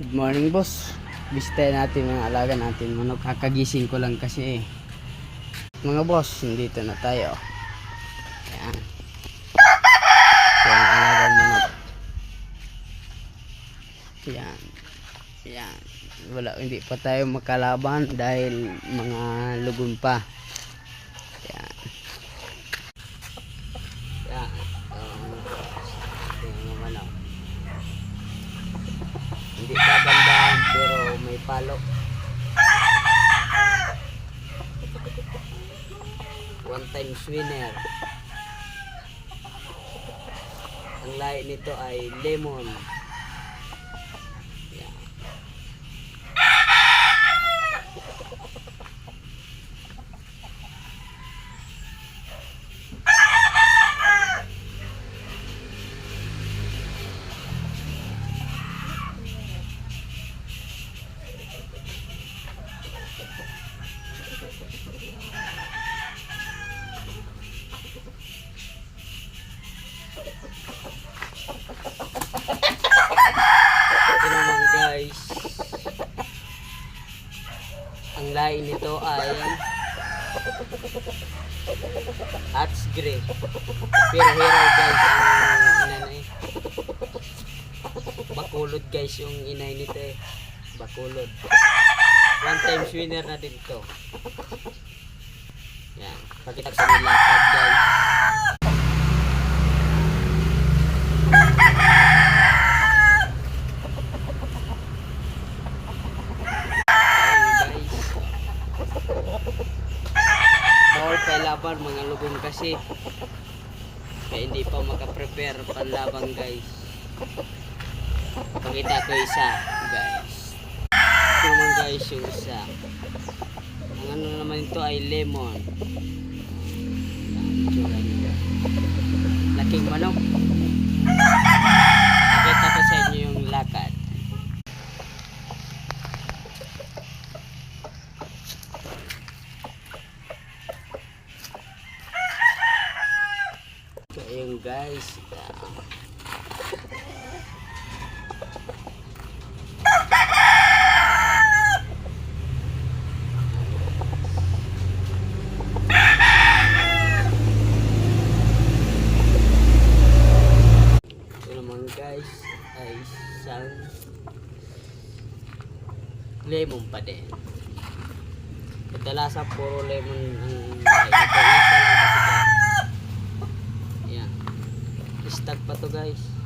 Good morning, boss. Bisitahin natin mga alaga natin. Manok, kakagising ko lang kasi eh. Mga boss, nandito na tayo. Ayan. Ito ang alagang manok. Ayan. Ayan. Wala, hindi pa tayo makalaban dahil mga lugon pa. Ayan. Ayan. Um, ito yung manok. Hindi kagandahan pero palo. One time winner. Ang lahi nito ay lemon. Nito ay Hats Grey. Pero hero guys ang inanay. Bakulod guys yung inay nito eh. Bakulod. One time winner na din to. Yan. Pakita sa nila guys. Ayun, guys. Bawal pa laban mga lubong kasi. Kaya hindi pa makaprepare panlaban guys. Pakita ko isa guys. Ito guys yung isa. Ang ano naman ito ay lemon. Laking manok. Pakita ko sa inyo yung lakad. So, ayun guys. Guys ay isang lemon pa din. Kadalasan puro lemon ang. Ito isa lang kasi guys. Ayan. Stag pa to guys.